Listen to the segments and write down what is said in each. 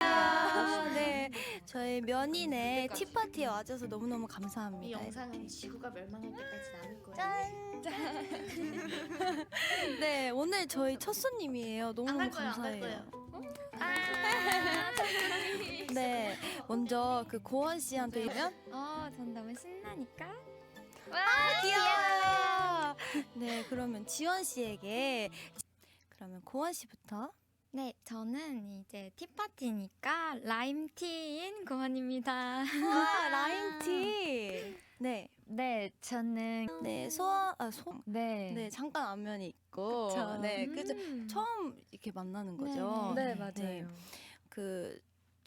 아, 네, 저희 면인의 티파티에 와줘서 너무너무 감사합니다. 이 영상은 지구가 멸망할 때까지 남을 거예요. 짠! 짠! 네, 오늘 저희 첫 손님이에요. 너무너무 안갈 거예요. 감사해요. 거예요. 아, 아 먼저 그 고원 씨한테 이면 어, 전 너무 신나니까. 귀여워요. 네, 그러면 지원 씨에게 그러면 고원 씨부터. 네, 저는 이제 티파티니까 라임티인 고원입니다. 아, 라임티. 네, 네, 저는 네, 소아, 아, 소, 네. 네, 잠깐 안면이 있고. 그쵸. 네, 그죠. 처음 이렇게 만나는 거죠. 네, 맞아요. 그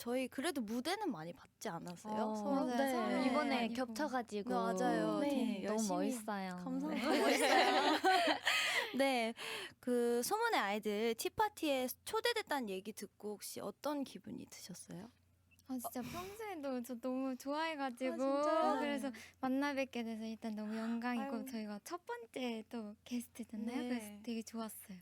저희 그래도 무대는 많이 받지 않았어요? 어, 서로? 맞아요. 네. 서로 이번에 많이 겹쳐가지고 네, 맞아요. 네, 너무 열심히 멋있어요. 감사합니다. 멋있어요. 네, 그 소문의 아이들 티파티에 초대됐다는 얘기 듣고 혹시 어떤 기분이 드셨어요? 아, 진짜 평소에도 저 너무 좋아해가지고. 아? 그래서 만나 뵙게 돼서 일단 너무 영광이고 아유. 저희가 첫 번째 또 게스트잖아요. 네. 그래서 되게 좋았어요.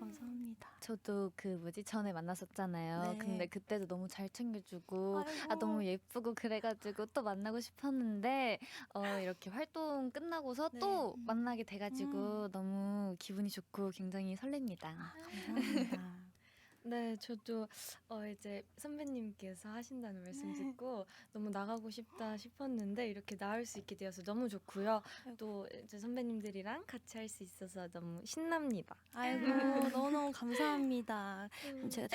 감사합니다. 저도 그 뭐지 전에 만났었잖아요. 네. 근데 그때도 너무 잘 챙겨주고 아이고. 아 너무 예쁘고 그래가지고 또 만나고 싶었는데 어 이렇게 활동 끝나고서 네. 또 만나게 돼가지고 너무 기분이 좋고 굉장히 설렙니다. 감사합니다. 네, 저도 어 이제 선배님께서 하신다는 말씀 듣고 너무 나가고 싶다 싶었는데 이렇게 나올 수 있게 되어서 너무 좋고요. 또 이제 선배님들이랑 같이 할 수 있어서 너무 신납니다. 아이고 너무너무 감사합니다. 그럼 제가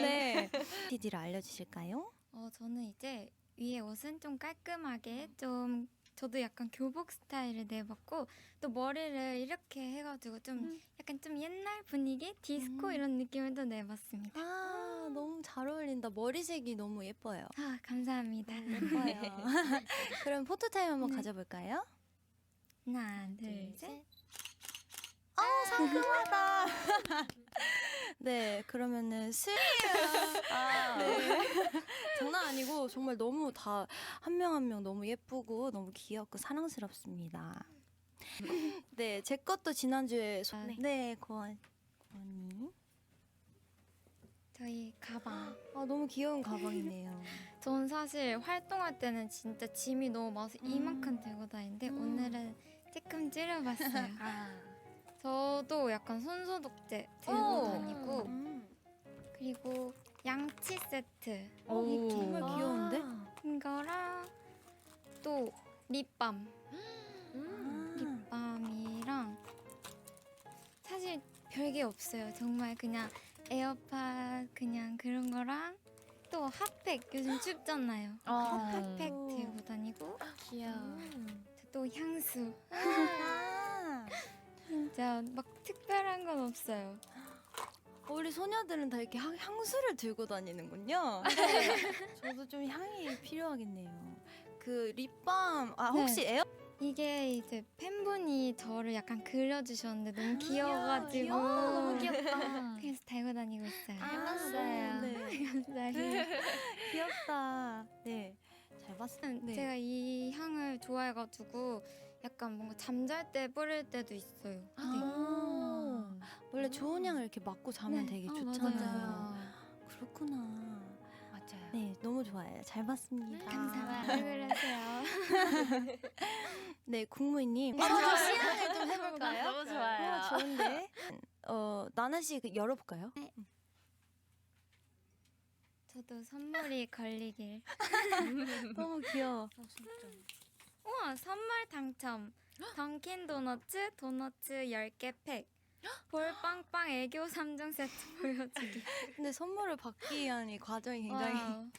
네 PD를 알려주실까요? 어, 저는 이제 위에 옷은 좀 깔끔하게 좀 저도 약간 교복 스타일을 내봤고 또 머리를 이렇게 해가지고 좀 약간 좀 옛날 분위기 디스코 이런 느낌을 또 내봤습니다. 아 너무 잘 어울린다. 머리색이 너무 예뻐요. 아 감사합니다. 예뻐요. 그럼 포토 타임 한번 가져볼까요? 하나 둘 셋. 어 상큼하다. 네 그러면은 슬 네. 장난 아니고 정말 너무 다 한 명 한 명 너무 예쁘고 너무 귀엽고 사랑스럽습니다. 네 제 것도 지난주에 소... 아, 네. 네 고원 고원님 저희 가방. 아 너무 귀여운 가방이네요. 전 사실 활동할 때는 진짜 짐이 너무 많아서 이만큼 들고 다니는데 오늘은 조금 줄여봤어요. 저도 약간 손소독제 들고 오. 다니고 음. 그리고 양치 세트 오. 정말 귀여운데? 이거랑 또 립밤 별게 없어요 정말 그냥 에어팟 그냥 그런 거랑 또 핫팩 요즘 춥잖아요 어. 핫팩 들고 다니고 귀여워. 또 향수 아. 진짜 막 특별한 건 없어요 우리 소녀들은 다 이렇게 향, 향수를 들고 다니는군요. 저도 좀 향이 필요하겠네요. 그 립밤 아 네. 혹시 에어 이게 이제 팬분이 저를 약간 그려주셨는데 너무 귀여워가지고 귀여워. 너무 귀엽다. 그래서 달고 다니고 있어요 닮았어요. 네. 감사해요 귀엽다. 네. 잘 봤어요. 네. 제가 이 향을 좋아해가지고 약간 뭔가 잠잘 때 뿌릴 때도 있어요. 네. 아, 원래 좋은 향을 이렇게 맡고 자면 네. 되게 어, 좋잖아요. 그렇구나. 맞아요. 네, 너무 좋아요. 잘 봤습니다. 감사합니다. 왜 그러세요? 네, 국무님. 먼저 시향을 좀 해볼까요? 너무 좋아요. 어, 좋은데. 어, 나나 씨그 열어볼까요? 저도 선물이 걸리길. 너무 귀여워. 우와 선물 당첨. 던킨 도너츠 도너츠 10개 팩. 볼빵빵 애교 3종 세트 보여주기. 근데 선물을 받기 위한 이 과정이 굉장히 와우,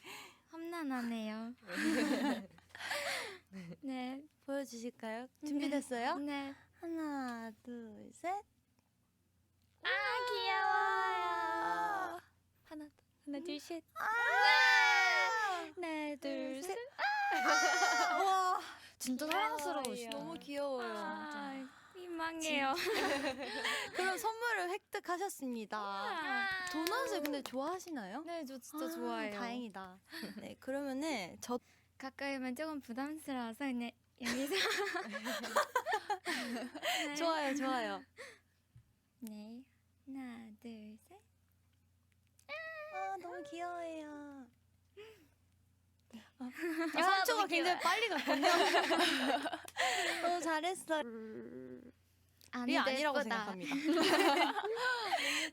험난하네요. 네. 보여주실까요? 준비됐어요? 네. 하나, 둘, 셋. 아 귀여워요. 하나 하나 둘 셋. 하나 둘 셋. 와, 진짜 사랑스러우시다. 너무 귀여워요. 아, 민망해요. 그럼 선물을 획득하셨습니다. 도넛을 근데 좋아하시나요? 네, 저 진짜 아, 좋아해요. 다행이다. 네, 그러면은 저 가까이 오면 조금 부담스러워서 그냥 여기서 네. 좋아요, 좋아요. 네. 하나, 둘, 셋. 아, 너무 귀여워요. 아, 3초가 굉장히 빨리 갔군요. 너무 잘했어. 이 아니라고 생각합니다.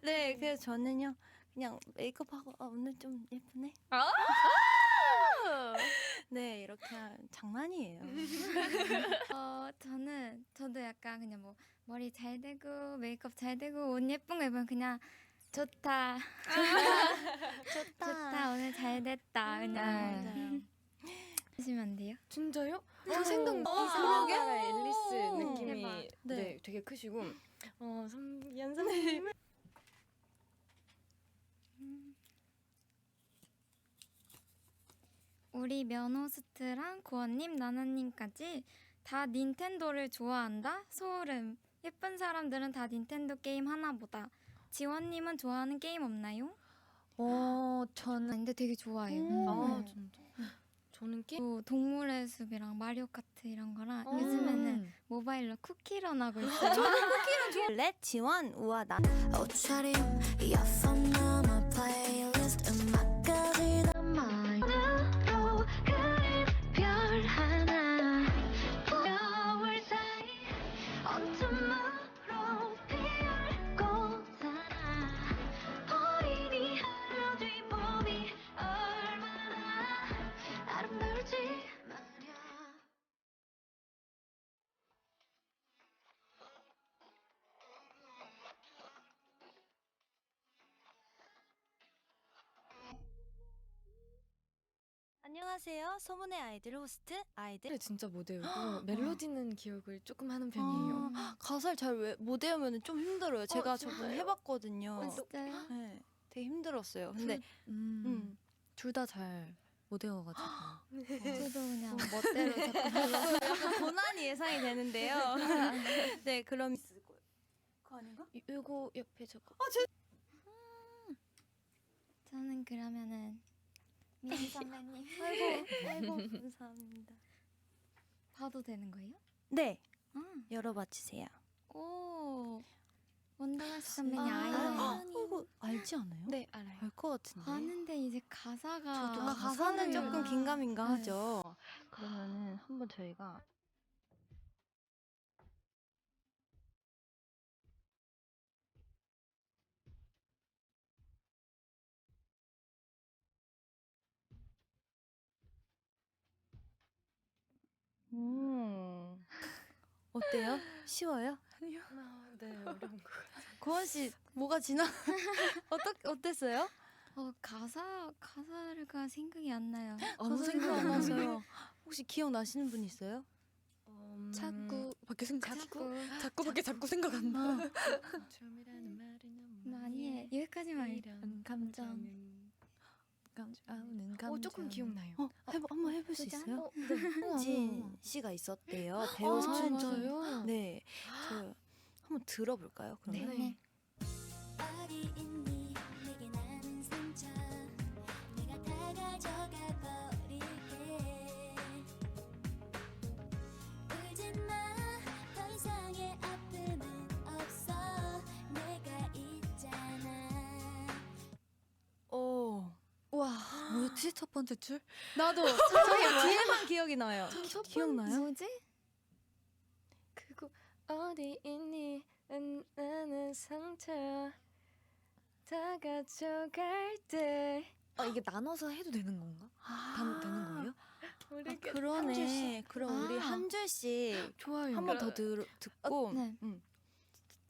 네, 그래서 저는요 그냥 메이크업하고 아, 오늘 좀 예쁘네. 네, 이렇게 한 장난이에요. 어 저는 저도 약간 그냥 뭐 머리 잘 되고 메이크업 잘 되고 옷 예쁜 거 입으면 그냥 좋다 좋다. 좋다 오늘 잘 됐다 그냥 맞아요. 하시면 안 돼요? 진짜요? 어, 생각나. 어, 그러게? 그러게? 앨리스 오. 느낌이 대박. 네. 네. 되게 크시고 어, 선, 연 선생님 우리 면호스트랑 고원님, 나나님까지 다 닌텐도를 좋아한다? 소름. 예쁜 사람들은 다 닌텐도 게임 하나보다. 지원님은 좋아하는 게임 없나요? 어 저는 근데 되게 좋아해요. 음. 아 진짜 저는 게임 또 동물의 숲이랑 마리오 카트 이런 거랑 어. 요즘에는 모바일로 쿠키런 하고 있어요. 렛 지원 우와 나. 옷차림 이어폰 안녕하세요. 소문의 아이들 호스트 아이들. 진짜 못 외우고 멜로디는 기억을 조금 하는 편이에요. 아, 가사를 잘 못 외우면 좀 힘들어요. 제가 저번에 진짜요? 해봤거든요. 어, 진짜요? 네, 되게 힘들었어요. 근데 음, 음. 둘 다 잘 못 외워가지고 저도 그냥 멋대로 자꾸 약간 고난이 예상이 되는데요. 네, 그럼 그거 아닌가? 요거 옆에 저거 저는 그러면은 선배님 아이고, 아이고 감사합니다. 봐도 되는 거예요? 네, 아, 열어봐 주세요. 오 원더걸스 선배님 아, 아이라인 이거 알지 않아요? 네 알아요. 알 것 같은데. 아는데 이제 가사가 아, 가사는 조금 가사를- 긴가민가 네. 하죠. 그러면은 한번 저희가 어때요? 쉬워요? 아, 네 어려운 거. 고원 씨 뭐가 지나? 어떻 어땠어요? 어 가사 가사가 생각이 안 나요. 아무 생각 안 나서요. 혹시 기억 나시는 분 있어요? 음, 자꾸 밖에 생각 자꾸 자꾸 밖에 자꾸 생각 안 나. 말은 너무 많이 해. 여기까지만 해. 이런 감정. 감정은 감는 감정. 어 조금 기억나요. 어, 해보, 한번 해볼 수? 있어요? 어, 네. 진 씨가 있었대요. 배우 아, 선진. 진짜요? 네, 저 한번 들어볼까요? 그러면 네. 네. 뭐였지 첫 번째 줄? 나도 저기 뒤에만 기억이 나요. 첫 기억나요? 뭐지? 그거 어디 있니? 난- 나는 상처 다 가져갈 때. 아 이게 나눠서 해도 되는 건가? 단 되는 거예요? 아, 그러네. 그럼 우리 아. 한 줄씩 좋아요. 한 번 더 듣고 네. 음,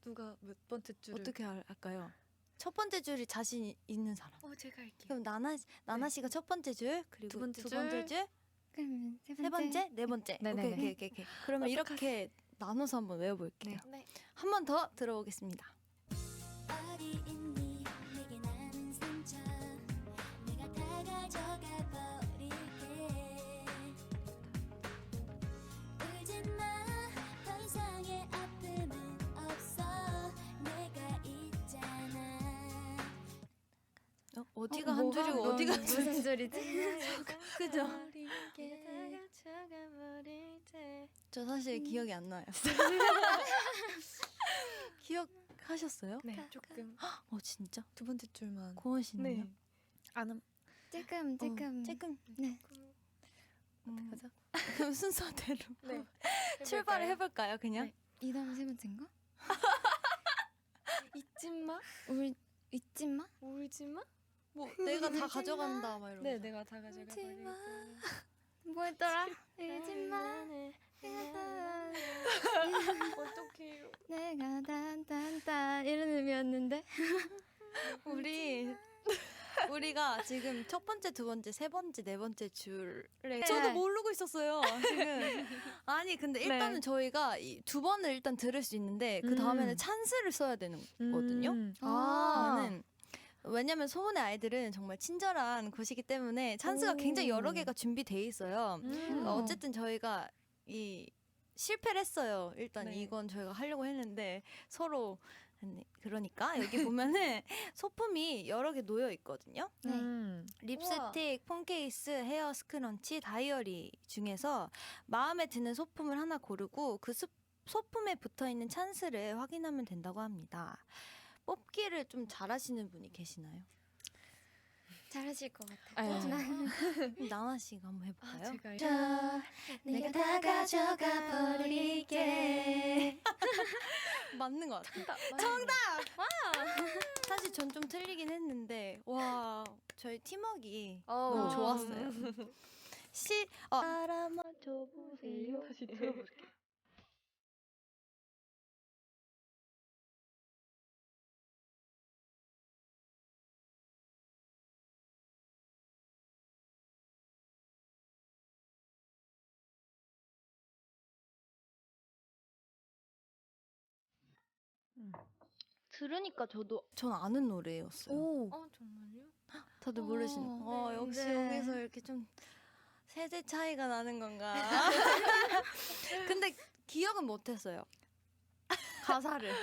누가 몇 번째 줄을 어떻게 할- 할까요? 첫 번째 줄이 자신 이- 있는 사람. 어 제가 할게요. 그럼 나나 나나 씨가 첫 번째 줄 그리고 두 번째 두 번째 줄, 그러면 세 번째. 세 번째, 네 번째. 네네네. 오케이, 오케이, 오케이, 오케이. 그러면 이렇게 나눠서 한번 외워볼게요. 네. 한 번 더 들어보겠습니다. 어디 있니 내게 남은 상처 내가 다 가져가 어, 어디가 어, 한 줄이고 어디가 무슨 줄이지? 그죠? 저 사실 기억이 안 나요. 기억하셨어요? 네 조금. 어 진짜? 두 번째 줄만 고원 씨는요? 네. 안음 조금 조금 조금 네. 음, 가자. 그럼 순서대로 네. 출발을 해볼까요, 그냥? 네. 이 다음 세 번째인가? 잊지 마. 울 잊지 마. 울지 마. 뭐 내가 다 가져간다 막 이런 네, 거. 내가 다 울지 거니까. 뭐였더라? 울지 마. 어떡해요. 내가 딴딴딴 이런 의미였는데. 우리 우리가 지금 첫 번째, 두 번째, 세 번째, 네 번째 줄에 네. 저도 모르고 있었어요. 지금 아니 근데 일단은 네. 저희가 이 두 번을 일단 들을 수 있는데 그 다음에는 음. 찬스를 써야 되는 거거든요. 음. 아. 저는 왜냐면 소문의 아이들은 정말 친절한 곳이기 때문에 찬스가 오. 굉장히 여러 개가 준비돼 있어요. 음. 어, 어쨌든 저희가 이 실패를 했어요. 일단 네. 이건 저희가 하려고 했는데 서로 아니, 그러니까 여기 보면은 소품이 여러 개 놓여 있거든요. 네. 음. 립스틱, 폰 케이스, 헤어 스크런치, 다이어리 중에서 마음에 드는 소품을 하나 고르고 그 수- 소품에 붙어 있는 찬스를 확인하면 된다고 합니다. 뽑기를 좀 잘하시는 분이 계시나요? 잘하실 것 같아요. 아유. 그럼 나나 씨가 한번 해볼까요? 제가 저 내가 다 가져가 버릴게. 맞는 것 같아요. 정답! 사실 전 좀 틀리긴 했는데 와 저희 팀워크가 어우. 너무 좋았어요. 시 어. 다시 들어볼게요. 들으니까 저도 전 아는 노래였어요. 오. 어, 정말요? 다들 어, 모르시는. 어, 네. 역시 네. 여기서 이렇게 좀 세대 차이가 나는 건가? 근데 기억은 못했어요. 가사를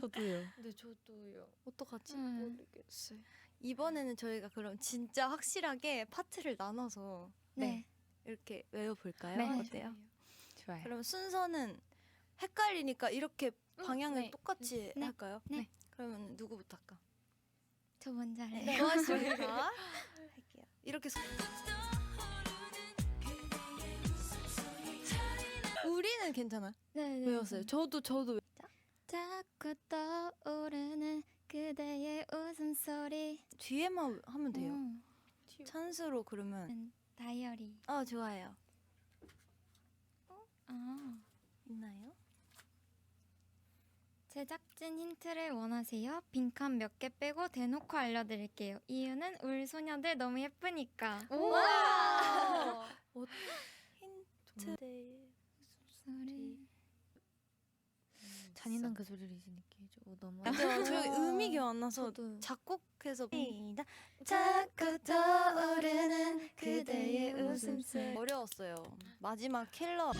저도요. 네, 저도요. 어떡하지? 음. 모르겠어요. 이번에는 저희가 그럼 진짜 확실하게 파트를 나눠서 네. 이렇게 외워볼까요? 네. 어때요? 좋아요. 그럼 순서는 헷갈리니까 이렇게 방향을 네. 똑같이 네. 할까요? 네. 그러면 누구부터 할까? 저 먼저 할래요. 네. 고맙습니다. 할게요. 이렇게 소... 우리는 괜찮아요. 네, 네. 외웠어요. 저도 저도 외- 자꾸 떠오르는 그대의 웃음소리. 뒤에만 하면 돼요. 음, 찬스로 그러면 다이어리. 어 좋아요. 아. 있나요? 제작진 힌트를 원하세요? 빈칸 몇 개 빼고 대놓고 알려드릴게요. 이유는 울 소녀들 너무 예쁘니까. 우와. 어, 힌트. 소리. 잔인한 그 소리를 이제 느끼죠. 오, 너무. 저희 음이 기억 안 나서. 작곡해서. 자꾸 떠오르는 그대의 웃음소리 어려웠어요. 마지막 킬러.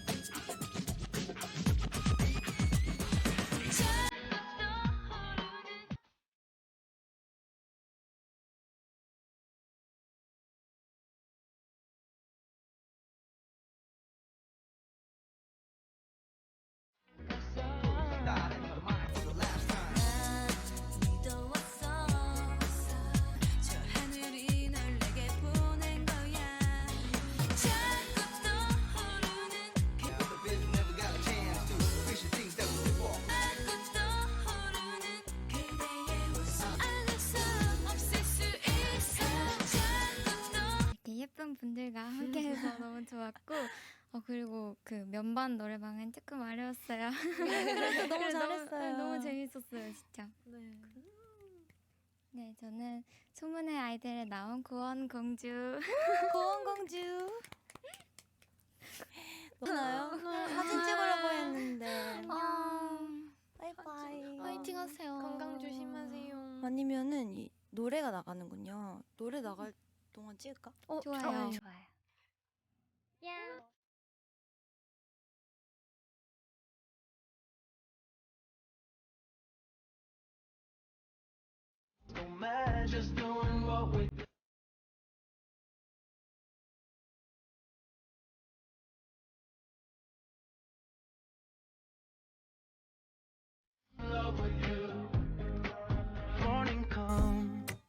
좋았고 어 그리고 그 면반 노래방은 조금 어려웠어요. 그래도 너무 잘했어요. 너무, 너무 재밌었어요, 진짜. 네. 네, 저는 소문의 아이들에 나온 고원 공주. 고원 공주. 나요? 사진 찍으려고 했는데. 어, 바이바이. 화이팅 하세요. 건강 조심하세요. 아니면은 이 노래가 나가는군요. 노래 나갈 동안 찍을까? 어, 좋아요. 좋아요.